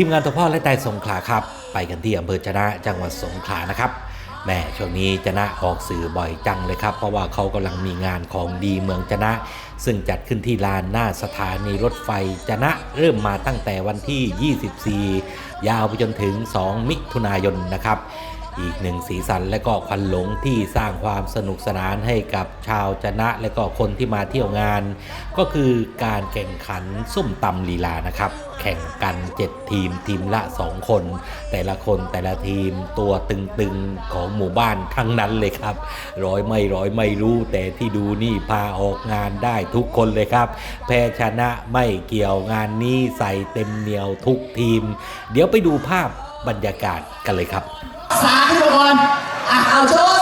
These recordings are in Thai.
ทีมงานตัวพ่อและไต่สงขลาครับ ไปกันที่อำเภอชนะจังหวัดสงขลานะครับแม่ช่วงนี้ชนะออกสื่อบ่อยจังเลยครับ เพราะว่าเขากำลังมีงานของดีเมืองชนะ ซึ่งจัดขึ้นที่ลานหน้าสถานีรถไฟชนะเริ่มมาตั้งแต่วันที่ 24 ยาวไปจนถึง 2 มิถุนายนนะครับ อีกหนึ่งสีสันและก็ควันหลงที่สร้างความสนุกสนานให้กับชาวจนะและก็คนที่มาเที่ยวงาน ก็คือการแข่งขันส้มตำลีลานะครับ แข่งกัน 7 ทีมทีมละ 2 คน แต่ละคนแต่ละทีมตัวตึงๆของหมู่บ้านทั้งนั้นเลยครับ ร้อยไม่ร้อยไม่รู้แต่ที่ดูนี่พาออกงานได้ทุกคนเลยครับ แพ้ชนะไม่เกี่ยวงานนี้ใส่เต็มเหนียวทุกทีม เดี๋ยวไปดูภาพ บรรยากาศกันเลยครับ สาขึ้นมาก่อนอะเอาโชว์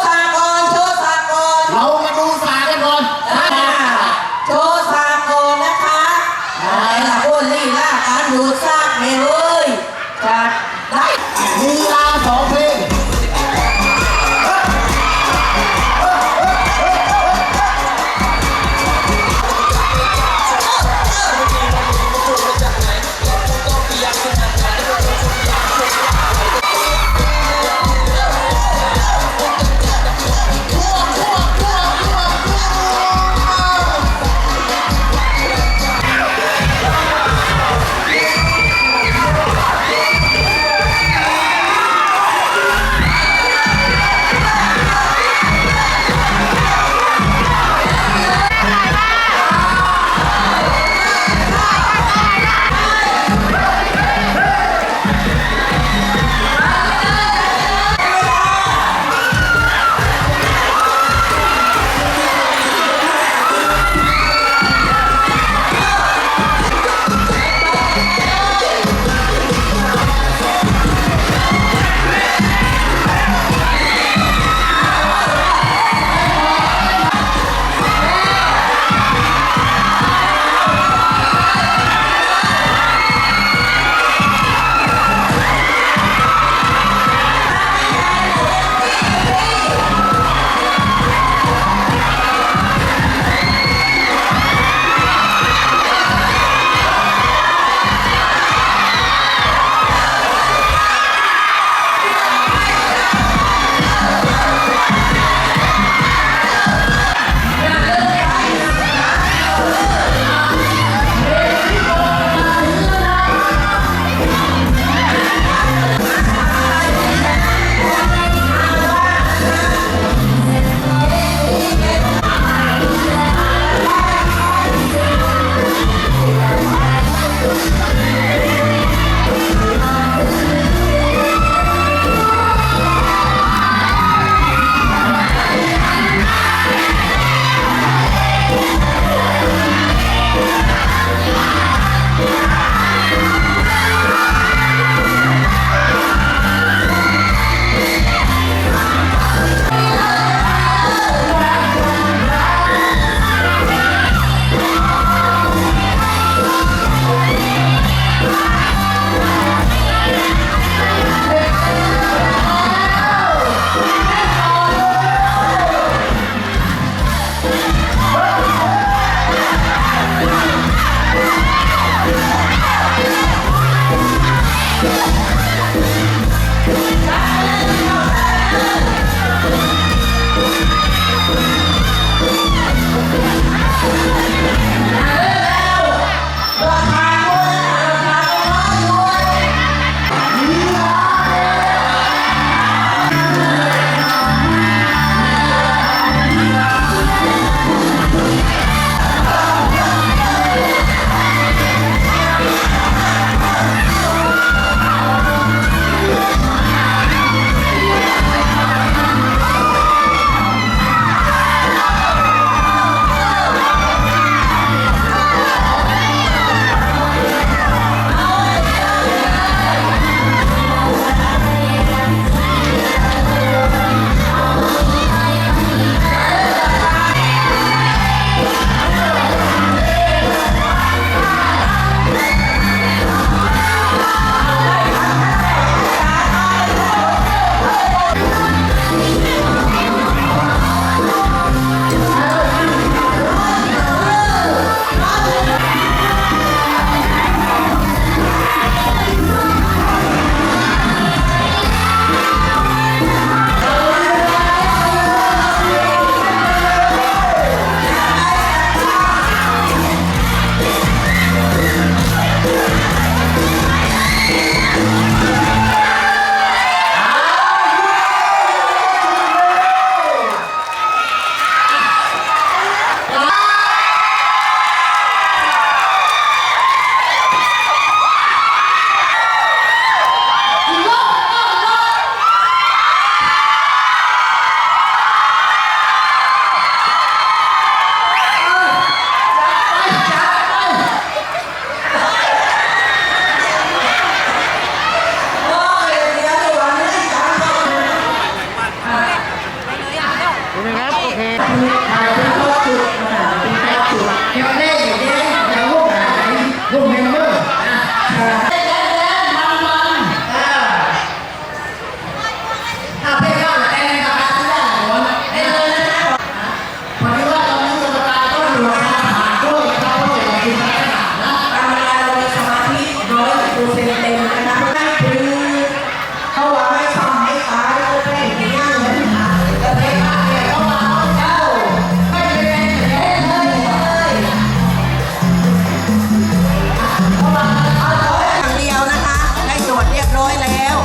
เรียบร้อยแล้ว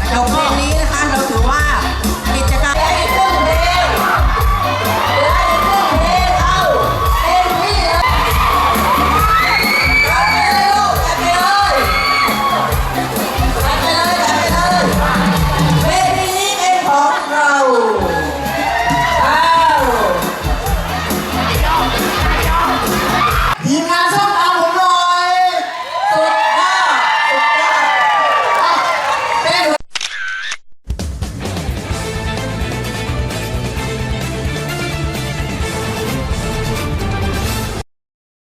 นะครับเพลงนี้นะคะเราถือว่า